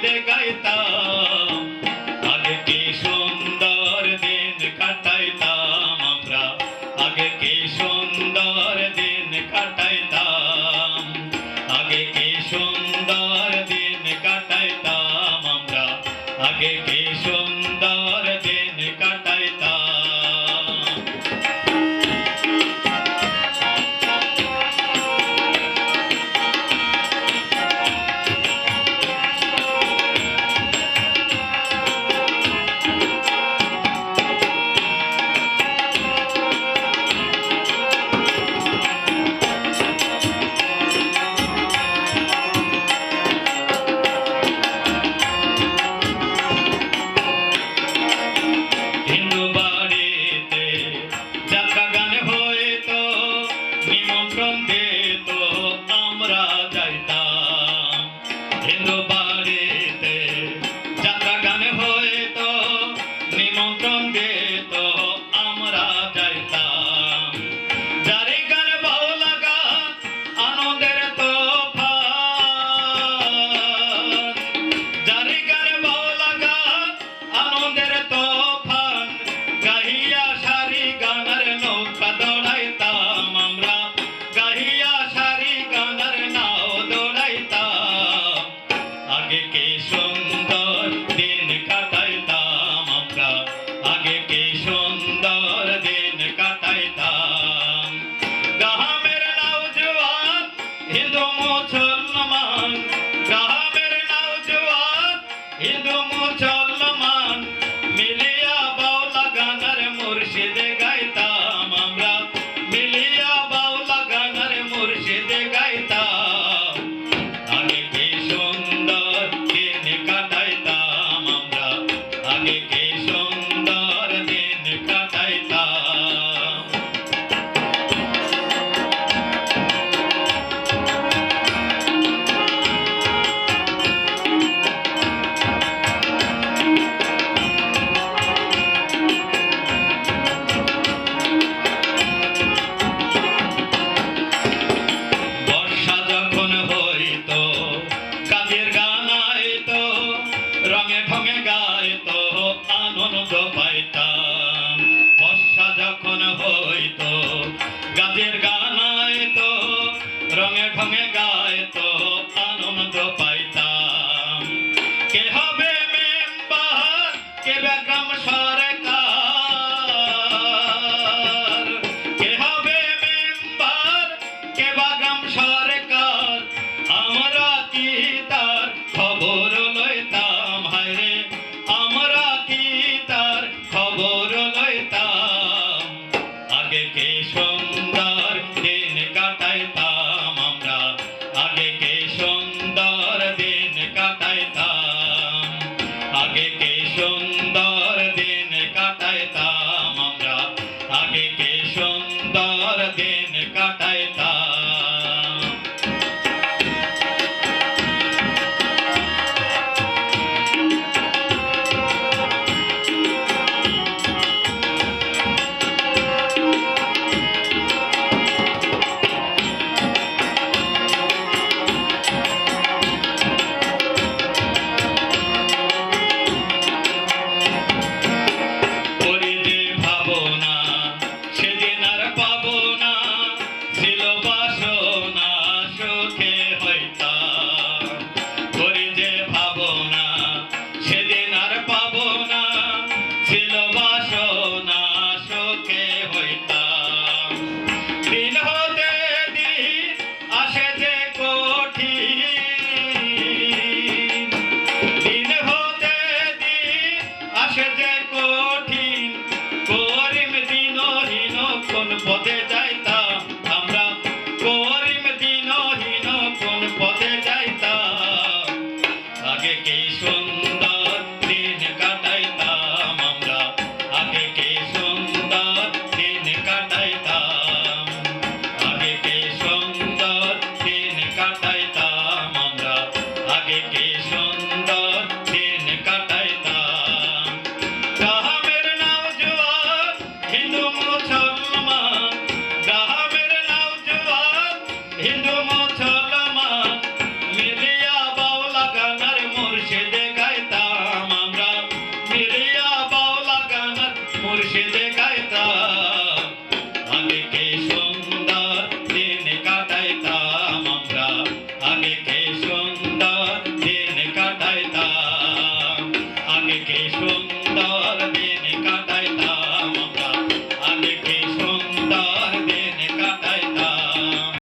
でいた আগে কি Música হইতো। গাজের পাইতাম। কে হবে মেম্বার, কে ব্যাগ্রাম সরকার? কে হবে মেম্বার, কে বাগ্রাম আমরা কি পথে যাইতাম, আমরা করিম দিন দিন কোন পথে যাইতাম। আগে কি সুন্দর দিন কাটাইতাম, আমরা আগে কি সুন্দর দিন কাটাইতাম। আগে কি সুন্দর দিন কাটাইতাম, আমরা আগে কি urgente.